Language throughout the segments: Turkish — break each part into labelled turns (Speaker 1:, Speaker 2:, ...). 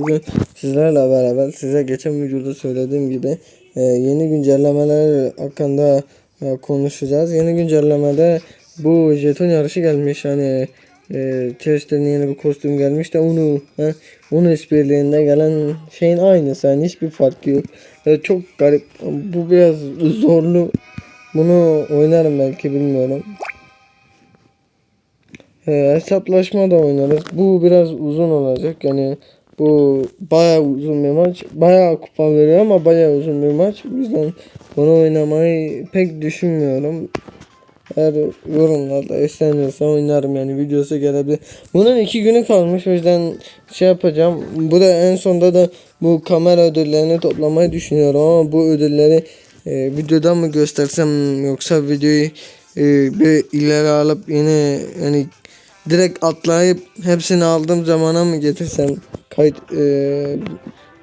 Speaker 1: Bugün sizlerle beraber size geçen videoda söylediğim gibi e, yeni güncellemeler hakkında e, konuşacağız. Yeni güncellemede bu jeton yarışı gelmiş hani e, Chester'ın yeni bir kostüm gelmiş de onu he, onun işbirliğinde gelen şeyin aynısı yani hiçbir fark yok. E, çok garip bu biraz zorlu bunu oynarım belki bilmiyorum. E, hesaplaşma da oynarız. Bu biraz uzun olacak. Yani bu bayağı uzun bir maç. Bayağı kupa veriyor ama bayağı uzun bir maç. O yüzden bunu oynamayı pek düşünmüyorum. Eğer yorumlarda istenirse oynarım yani videosu gelebilir. Bunun iki günü kalmış o yüzden şey yapacağım. Bu da en sonda da bu kamera ödüllerini toplamayı düşünüyorum ama bu ödülleri e, videodan mı göstersem yoksa videoyu e, bir ileri alıp yine yani direkt atlayıp hepsini aldığım zamana mı getirsem kayıt e,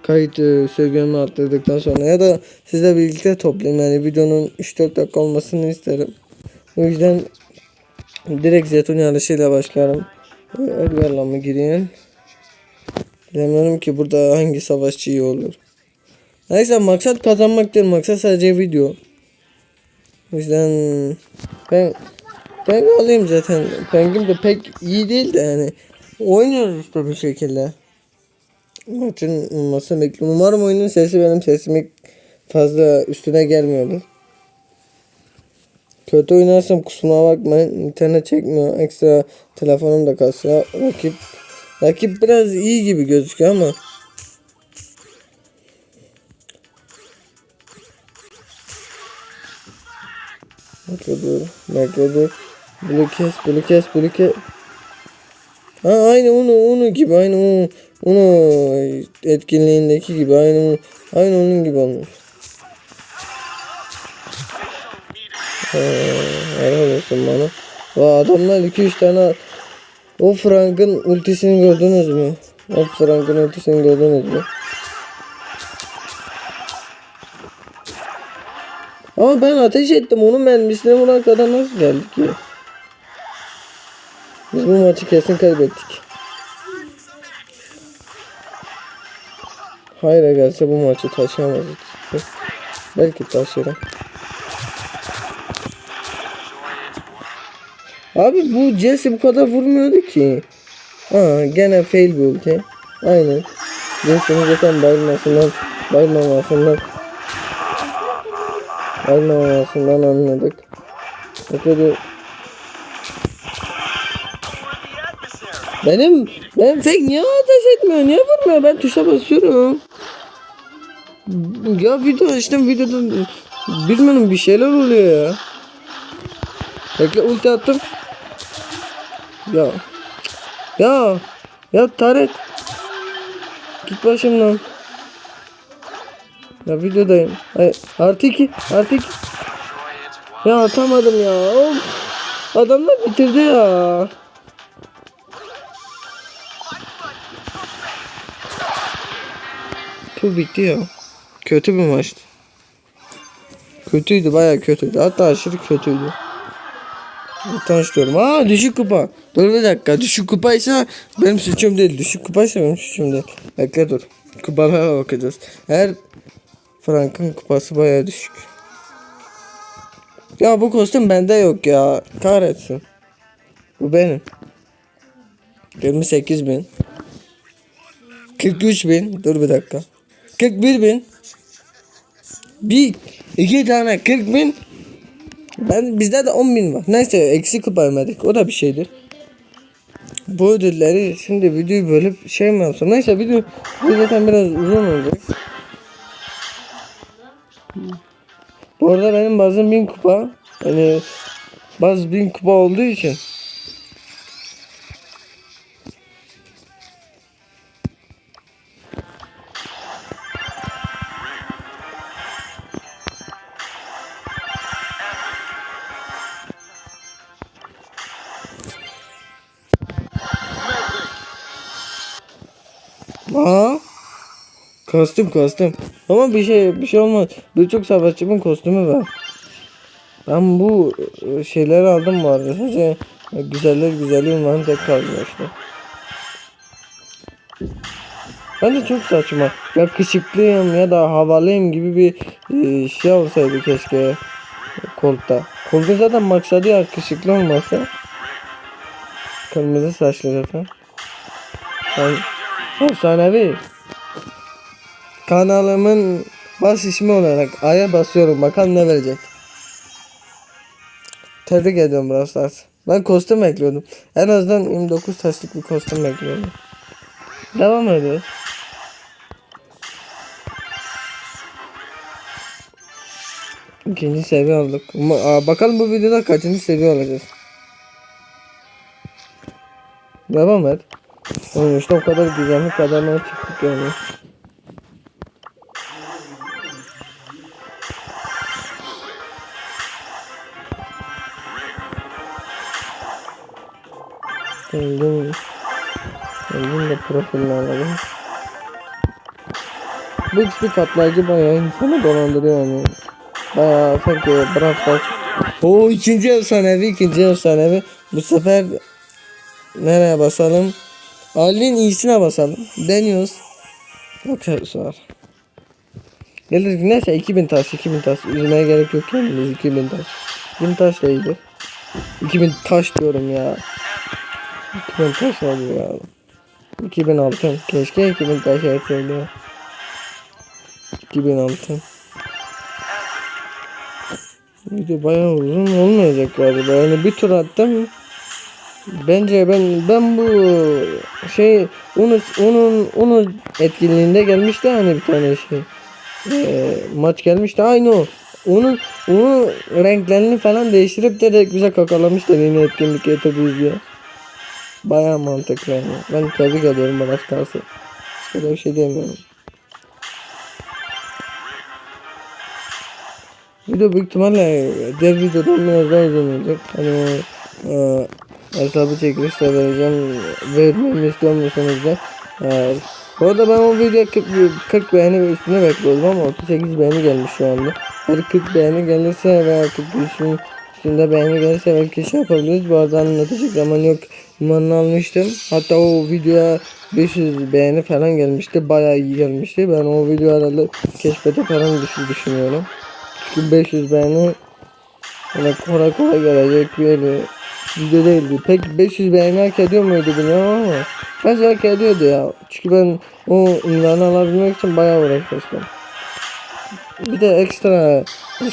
Speaker 1: kayıt e, seviyemi arttırdıktan sonra ya da sizle birlikte toplayayım yani videonun 3-4 dakika olmasını isterim. O yüzden direkt jeton yarışıyla başlarım. E, Edgar'la mı gireyim? Bilemiyorum ki burada hangi savaşçı iyi olur. Neyse maksat kazanmak değil maksat sadece video. O yüzden ben ben alayım zaten. Pengim de pek iyi değil de yani. Oynuyoruz işte bir şekilde. Maçın olmasını bekliyorum. Umarım oyunun sesi benim sesimi fazla üstüne gelmiyordur. Kötü oynarsam kusuruma bakmayın. İnternet çekmiyor. Ekstra telefonum da kasıyor. Rakip rakip biraz iyi gibi gözüküyor ama Bekle dur. Bunu kes, bunu kes, bunu kes. Ha aynı onu onu gibi aynı onu onu etkinliğindeki gibi aynı aynı onun gibi olmuş. Ee, helal olsun bana. Va adamlar 2-3 tane o Frank'ın ultisini gördünüz mü? O Frank'ın ultisini gördünüz mü? Ama ben ateş ettim onun mermisine vuran kadar nasıl geldik ki? Biz bu maçı kesin kaybettik. Hayır gelse bu maçı taşıyamazdık. Belki taşırım. Abi bu Jesse bu kadar vurmuyordu ki. Aa gene fail bir ulti. Aynen. Jesse'nin zaten bayılmasından bayılmamasından bayılmamasından anladık. Bakıyordu. Benim ben fake niye ateş etmiyor? Niye vurmuyor? Ben tuşa basıyorum. Ya video işte videoda bilmiyorum bir şeyler oluyor ya. Bekle ulti attım. Ya. Ya. Ya Taret. Git başımdan. Ya videodayım. Ay, artı iki. Artı iki. Ya atamadım ya. Of. Adamlar bitirdi ya. Bu bitti ya. Kötü bir maçtı. Kötüydü baya kötüydü. Hatta aşırı kötüydü. Tanıştırıyorum. Aa düşük kupa. Dur bir dakika. Düşük kupaysa benim suçum değil. Düşük kupaysa benim suçum değil. Bekle dur. Kupalara bakacağız. Her Frank'ın kupası baya düşük. Ya bu kostüm bende yok ya. Kahretsin. Bu benim. 28 bin. 43 bin. Dur bir dakika. 41 bin. Bir, iki tane 40 bin. Ben bizde de 10 bin var. Neyse eksik kuparmadık. O da bir şeydir. Bu ödülleri şimdi videoyu bölüp şey mi yapsam? Neyse video, video zaten biraz uzun olacak. Bu arada benim bazım bin kupa. Yani baz bin kupa olduğu için. Aa. Kostüm kostüm. Ama bir şey bir şey olmaz. Birçok savaşçımın kostümü var. Ben bu e, şeyleri aldım bu arada. Sadece güzeller güzelliğim var tek kaldı işte. Bence çok saçma. Yakışıklıyım ya da havalıyım gibi bir e, şey olsaydı keşke kolta. Kolta zaten maksadı yakışıklı olmasa. Kırmızı saçlı zaten. Ben efsanevi. Kanalımın baş ismi olarak A'ya basıyorum. Bakalım ne verecek. Tebrik ediyorum Brawl. Ben kostüm bekliyordum. En azından 29 taşlık bir kostüm bekliyordum. Devam ediyoruz. İkinci seviye olduk. Aa, bakalım bu videoda kaçıncı seviye olacağız. Devam et. Oğlum işte o kadar güzellik kadarına çıktık yani. Geldim. Geldim de profilini alalım. Bu XP katlayıcı bayağı insanı dolandırıyor yani. Bayağı sanki Brawl Stars. O ikinci efsanevi ikinci efsanevi. Bu sefer nereye basalım? Ali'nin iyisine basalım. Deniyoruz. Aksesuar. Gelir neyse 2000 taş 2000 taş. Üzmeye gerek yok kendimiz 2000 taş. 1000 taş da iyidir. 2000 taş diyorum ya. 2000 taş nedir ya? 2000 altın. Keşke 2000 taş etseydi ya. 2000 altın. Video bayağı uzun olmayacak galiba. Yani bir tur attım. Bence ben ben bu şey onu onun onun etkinliğinde gelmişti hani bir tane şey. Ee, maç gelmişti aynı o. Onun onu renklerini falan değiştirip de direkt bize kakalamışlar yine etkinlik yapabiliriz diye. Bayağı mantıklı yani. Ben tebrik ediyorum bana Stars'ı. Başka da bir şey demiyorum. Video büyük ihtimalle diğer videodan biraz daha olacak. Hani o e, hesabı çekilişle vereceğim. Vermemi istiyor musunuz da? E, bu arada ben o videoya 40, 40 beğeni ve üstüne bekliyordum ama 38 beğeni gelmiş şu anda. Her 40 beğeni gelirse veya 43'ün üstünde beğeni gelirse belki şey yapabiliriz. Bu arada anlatacak zaman yok. İmanını almıştım. Hatta o videoya 500 beğeni falan gelmişti. Bayağı iyi gelmişti. Ben o video herhalde keşfete falan düşü düşünüyorum. Çünkü 500 beğeni Öyle kolay kolay gelecek bir video değildi. Pek 500 beğeni hak ediyor muydu bilmiyorum ama bence hak ediyordu ya. Çünkü ben o ünvanı alabilmek için bayağı uğraşmıştım. Bir de ekstra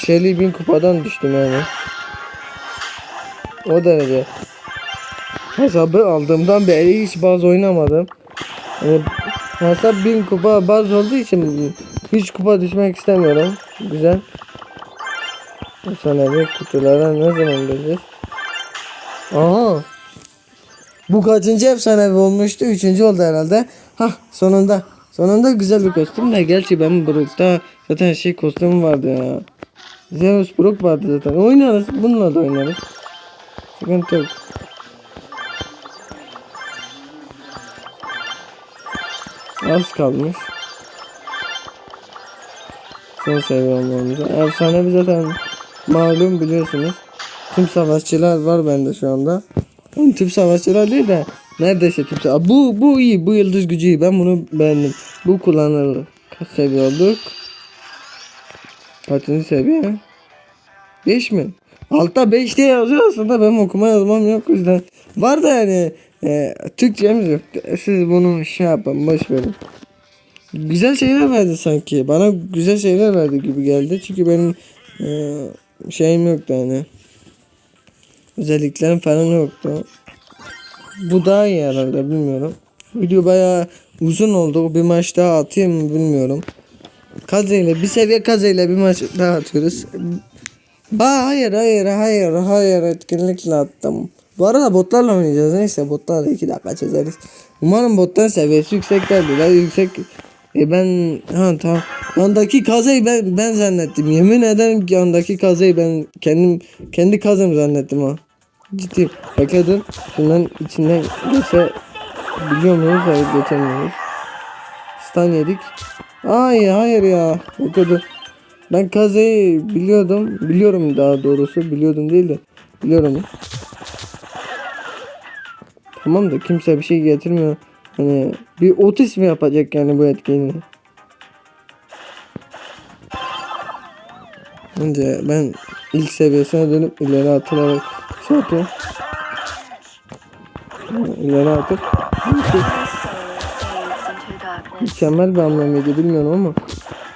Speaker 1: şeyli bin kupadan düştüm yani. O derece. Hesabı aldığımdan beri hiç baz oynamadım. Yani hesap bin kupa baz olduğu için hiç kupa düşmek istemiyorum. Güzel. Efsanevi kutulara ne zaman geleceğiz? Aha. Bu kaçıncı efsanevi olmuştu? Üçüncü oldu herhalde. Hah sonunda. Sonunda güzel bir kostüm de. Gerçi ben Brook'ta zaten şey kostümü vardı ya. Zeus Brook vardı zaten. Oynarız. Bununla da oynarız. Sıkıntı yok. Az kalmış. Son seviye olmamıza. Efsanevi zaten malum biliyorsunuz. Tüm savaşçılar var bende şu anda. Oğlum tüm savaşçılar değil de neredeyse tüm savaş. Bu bu iyi. Bu yıldız gücü iyi. Ben bunu beğendim. Bu kullanılır. Kaç seviye olduk? Kaçıncı seviye? 5 mi? Altta 5 diye yazıyor aslında benim okuma yazmam yok yüzden. Var da yani e, Türkçemiz yok. Siz bunu şey yapın boş verin. Güzel şeyler verdi sanki. Bana güzel şeyler verdi gibi geldi. Çünkü benim e, şeyim yoktu hani. Özelliklerim falan yoktu. Bu daha iyi herhalde bilmiyorum. Video bayağı uzun oldu. Bir maç daha atayım mı bilmiyorum. Kaze ile bir seviye Kaze ile bir maç daha atıyoruz. Ba hayır hayır hayır hayır etkinlikle attım. Bu arada botlarla oynayacağız. Neyse botlarla 2 dakika çözeriz. Umarım botların seviyesi yükseklerdir. Daha yüksek e ben ha tamam. Yandaki kazayı ben ben zannettim. Yemin ederim ki yandaki kazayı ben kendim kendi kazım zannettim ha. Ciddi. Dur. Şundan içinden geçe biliyor muyuz? Hayır geçemiyoruz. Stun yedik. Ay hayır ya. Dur. Ben kazayı biliyordum. Biliyorum daha doğrusu. Biliyordum değil de. Biliyorum. Tamam da kimse bir şey getirmiyor. Hani bir otis mi yapacak yani bu etkinliği? Önce ben ilk seviyesine dönüp ileri atılarak şey yapayım. İleri atıp mükemmel bir hamlemiydi bilmiyorum ama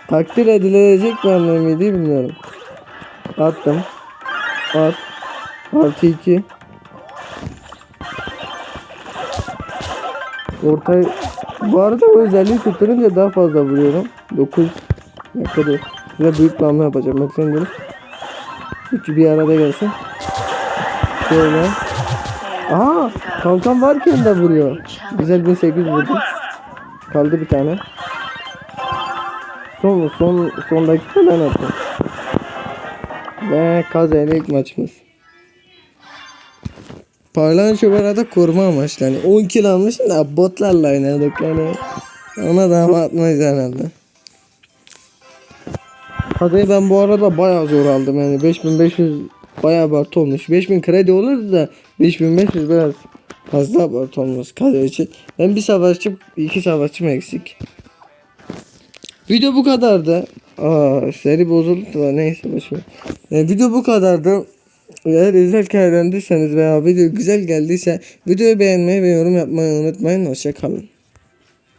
Speaker 1: takdir edilecek bir hamlemiydi bilmiyorum. Attım. At. Artı 2. Ortaya bu arada bu özelliği tutturunca daha fazla vuruyorum. 9 ne kadar. Size büyük bir hamle yapacağım. Bakın görün. Üçü bir arada gelsin. Şöyle. Aha kalkan varken de vuruyor. Güzel 1800 vurdu. Kaldı bir tane. Son son son dakika ben attım. Ve kazayla ilk maçımız. Parlayan şu arada koruma amaçlı. Hani 10 kill almışım da botlarla oynadık yani. Ona da atmayız herhalde. Kadayı ben bu arada bayağı zor aldım yani 5500 bayağı abartı olmuş. 5000 kredi olurdu da 5500 biraz fazla abartı olmuş kadayı için. Ben bir savaşçı iki savaşçım eksik. Video bu kadardı. Aa, seri bozuldu da neyse boşver. E, video bu kadardı. Eğer izlerken eğlendiyseniz veya video güzel geldiyse videoyu beğenmeyi ve yorum yapmayı unutmayın. Hoşçakalın.